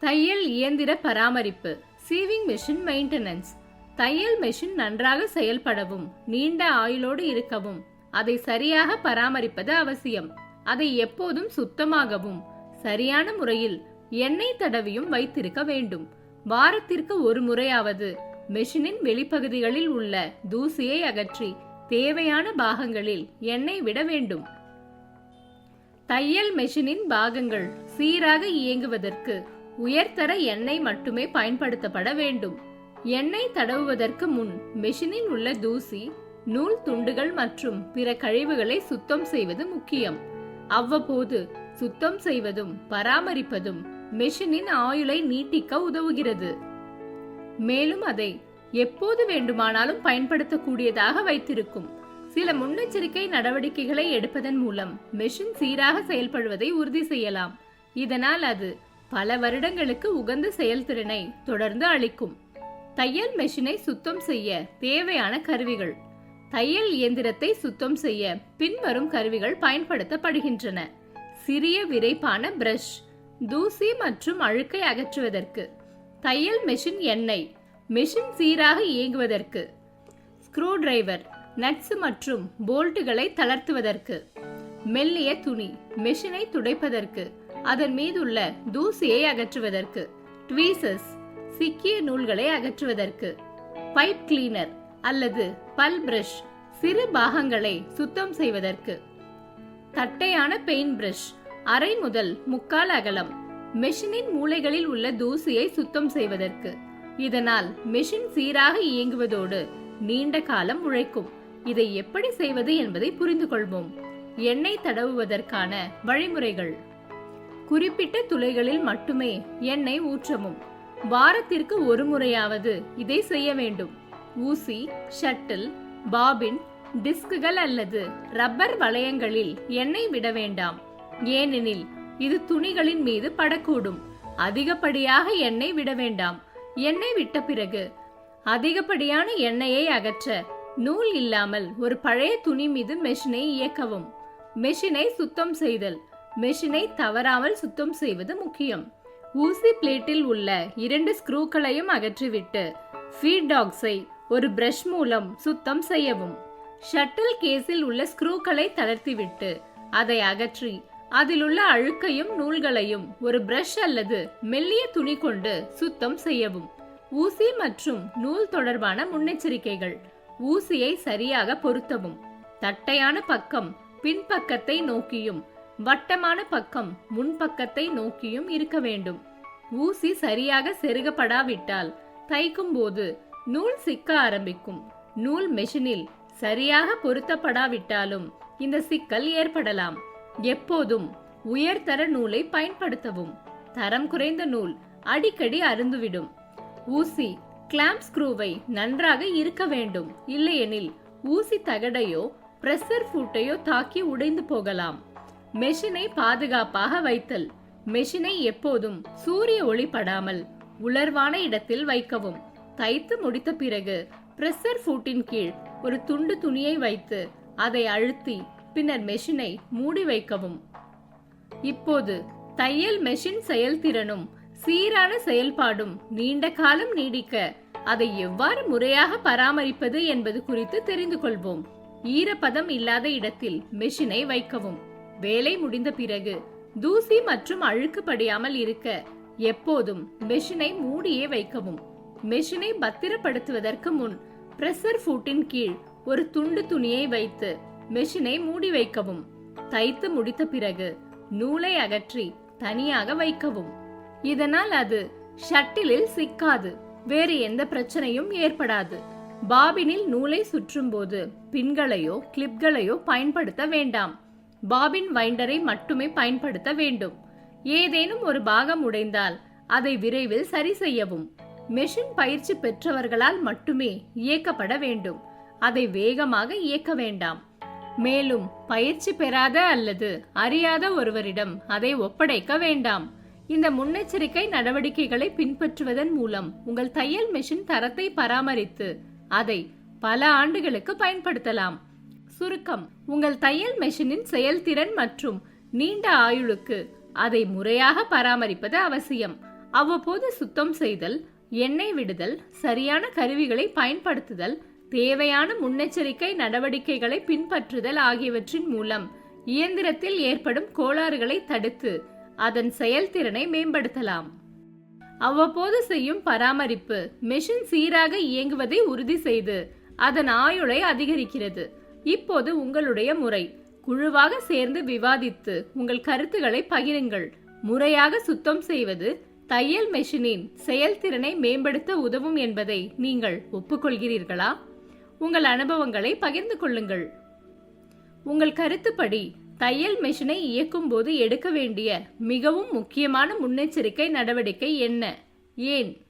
தையல் இயந்திர பராமரிப்பு சீவிங் மெஷின் மெயின்டெனன்ஸ் தையல் மெஷின் நன்றாக செயல்படவும் நீண்ட ஆயுளோடு இருக்கவும். அதை சரியாக பராமரிப்பது அவசியம். அதை எப்போதும் சுத்தமாகவும் சரியான முறையில் எண்ணெய் தடவியும் வைத்திருக்க வேண்டும். வாரத்திற்கு ஒரு முறையாவது மெஷினின் வெளிப்பகுதிகளில் உள்ள தூசியை அகற்றி தேவையான பாகங்களில் எண்ணெய் விட வேண்டும். தையல் மெஷினின் பாகங்கள் சீராக இயங்குவதற்கு உயர்தர எண்ணெய் மட்டுமே பயன்படுத்தப்பட வேண்டும். எண்ணெய் தடவுவதற்கு முன் மெஷினில் உள்ள தூசி நூல் துண்டுகள் மற்றும் பிற கழிவுகளை சுத்தம் செய்வது முக்கியம். அவ்வப்போது சுத்தம் செய்வதும் பராமரிப்பதும் மெஷினின் ஆயுளை நீட்டிக்க உதவுகிறது. மேலும் அதை எப்போது வேண்டுமானாலும் பயன்படுத்தக்கூடியதாக வைத்திருக்கும். சில முன்னெச்சரிக்கை நடவடிக்கைகளை எடுப்பதன் மூலம் மெஷின் சீராக செயல்படுவதை உறுதி செய்யலாம். இதனால் அது பல வருடங்களுக்கு உகந்த செயல்திறனை தொடர்ந்து அளிக்கும். தையல் மெஷினை சுத்தம் செய்ய தேவையான கருவிகள். தையல் இயந்திரத்தை சுத்தம் செய்ய பின்வரும் கருவிகள் பயன்படுத்தப்படுகின்றன. சிறிய விரைப்பான பிரஷ் தூசி மற்றும் அழுக்கை அகற்றுவதற்கு தையல் மெஷின் எண்ணெய். மெஷின் சீராக இயங்குவதற்கு. ஸ்க்ரூ டிரைவர் நட்ஸ் மற்றும் போல்ட்டுகளை தளர்த்துவதற்கு. மெல்லிய துணி மெஷினை துடைப்பதற்கு. அதன் மீதுள்ள தூசியை அகற்றுவதற்கு. ட்வீசஸ் சிக்கிய நூல்களை அகற்றுவதற்கு. பைப் கிளீனர் அல்லது பல் பிரஷ் சிறு பாகங்களை சுத்தம் செய்வதற்கு. தட்டையான பெயிண்ட் பிரஷ் அரை முதல் முக்கால் அகலம். மெஷினின் மூலைகளில் உள்ள தூசியை சுத்தம் செய்வதற்கு. இதனால் மெஷின் சீராக இயங்குவதோடு நீண்ட காலம் உழைக்கும். இதை எப்படி செய்வது என்பதை புரிந்து கொள்வோம். எண்ணெய் தடவுவதற்கான வழிமுறைகள். குறிப்பிட்ட துளைகளில் மட்டுமே எண்ணெய் ஊற்றவும். வாரத்திற்கு ஒரு முறையாவது இதை செய்ய வேண்டும். ஊசி ஷட்டில் பாபின் டிஸ்குகள் அல்லது ரப்பர் வளையங்களில் எண்ணெய் விட வேண்டாம். ஏனெனில் இது துணிகளின் மீது படக்கூடும். அதிகப்படியாக எண்ணெய் விட வேண்டாம். எண்ணெய் விட்ட பிறகு அதிகப்படியான எண்ணெயை அகற்ற நூல் இல்லாமல் ஒரு பழைய துணி மீது மெஷினை இயக்கவும். மெஷினை சுத்தம் செய்தல். மெஷினை தவறாமல் சுத்தம் செய்வது முக்கியம். ஊசி பிளேட்டில் உள்ள இரண்டு ஸ்க்ரூக்களையும் அகற்றிவிட்டு ஃபீட் டாக்ஸை ஒரு பிரஷ் மூலம் சுத்தம் செய்யவும். ஷட்டில் கேஸில் உள்ள ஸ்க்ரூக்களை தளர்த்திவிட்டு அதை அகற்றி அதில் உள்ள அழுக்கையும் நூல்களையும் ஒரு பிரஷ் அல்லது மெல்லிய துணி கொண்டு சுத்தம் செய்யவும். ஊசி மற்றும் நூல் தொடர்பான முன்னெச்சரிக்கைகள். ஊசியை சரியாக பொருத்தவும். தட்டையான பக்கம் பின்பக்கத்தை நோக்கியும் வட்டமான பக்கம் முன்பக்கத்தை நோக்கியும் இருக்க வேண்டும். ஊசி சரியாக செருகப்படாவிட்டால் தைக்கும் போது நூல் சிக்க ஆரம்பிக்கும். நூல் மெஷினில் சரியாக பொருத்தப்படாவிட்டாலும் இந்த சிக்கல் ஏற்படலாம். எப்போதும் உயர்தர நூலை பயன்படுத்தவும். தரம் குறைந்த நூல் அடிக்கடி அருந்துவிடும். ஊசி கிளாம்ப் ஸ்க்ரூவை நன்றாக இருக்க வேண்டும். இல்லையெனில் ஊசி தகடையோ பிரஷர் ஃபூட்டையோ தாக்கி உடைந்து போகலாம். மெஷினை பாதுகாப்பாக வைத்தல். மெஷினை எப்போதும் சூரிய ஒளி படாமல் உலர்வான இடத்தில் வைக்கவும். தைத்து முடித்த பிறகு பிரஷர் ஃபூட்டின் கீழ் ஒரு துண்டு துணியை வைத்து அதை அழுத்தி பின்னர் மெஷினை மூடி வைக்கவும். இப்போது தையல் மெஷின் செயல்திறனும் சீரான செயல்பாடும் நீண்ட காலம் நீடிக்க அதை எவ்வாறு முறையாக பராமரிப்பது என்பது குறித்து தெரிந்து கொள்வோம். ஈரப்பதம் இல்லாத இடத்தில் மெஷினை வைக்கவும். வேலை முடிந்த பிறகு தூசி மற்றும் அழுக்கு படியாமல் இருக்க எப்போதும் மெஷினை மூடியே வைக்கவும். மெஷினை பத்திரப்படுத்துவதற்கு முன் பிரஷர் ஃபூட்டின் கீழ் ஒரு துண்டு துணியை வைத்து மெஷினை மூடி வைக்கவும். தைத்து முடித்த பிறகு நூலை அகற்றி தனியாக வைக்கவும். இதனால் அது ஷட்டிலில் சிக்காது. வேறு எந்த பிரச்சனையும் ஏற்படாது. பாபினில் நூலை சுற்றும் போது பின்களையோ கிளிப்களையோ பயன்படுத்த வேண்டாம். பாபின் வைண்டரை மட்டுமே பயன்படுத்த வேண்டும். ஏதேனும் ஒரு பாகம் உடைந்தால் அதை விரைவில் சரி செய்யவும். மெஷின் பயிற்சி பெற்றவர்களால் மட்டுமே இயக்கப்பட வேண்டும். அதை வேகமாக இயக்க வேண்டாம். மேலும் பயிற்சி பெறாத அல்லது அறியாத ஒருவரிடம் அதை ஒப்படைக்க வேண்டாம். இந்த முன்னெச்சரிக்கை நடவடிக்கைகளை பின்பற்றுவதன் மூலம் உங்கள் தையல் மெஷின் தரத்தை பராமரித்து அதை பல ஆண்டுகளுக்கு பயன்படுத்தலாம். சுருக்கம் உங்கள் தையல் மெஷினின் செயல்திறன் மற்றும் நீண்ட ஆயுளுக்கு அதை முறையாக பராமரிப்பது அவசியம். அவ்வப்போது சுத்தம் செய்தல் எண்ணெய் விடுதல் சரியான கருவிகளை பயன்படுத்துதல் தேவையான முன்னெச்சரிக்கை நடவடிக்கைகளை பின்பற்றுதல் ஆகியவற்றின் மூலம் இயந்திரத்தில் ஏற்படும் கோளாறுகளை தடுத்து அதன் செயல்திறனை மேம்படுத்தலாம். அவ்வப்போது செய்யும் பராமரிப்பு மெஷின் சீராக இயங்குவதை உறுதி செய்து அதன் ஆயுளை அதிகரிக்கிறது. இப்போது உங்களுடைய முறை. குழுவாக சேர்ந்து விவாதித்து உங்கள் கருத்துக்களை பகிருங்கள். முறையாக சுத்தம் செய்வது தையல் மெஷினின் செயல்திறனை மேம்படுத்த உதவும் என்பதை நீங்கள் ஒப்புக்கொள்கிறீர்களா? உங்கள் அனுபவங்களை பகிர்ந்து கொள்ளுங்கள். உங்கள் கருத்துப்படி தையல் மெஷினை இயக்கும் போது எடுக்க வேண்டிய மிகவும் முக்கியமான முன்னெச்சரிக்கை நடவடிக்கை என்ன? ஏன்?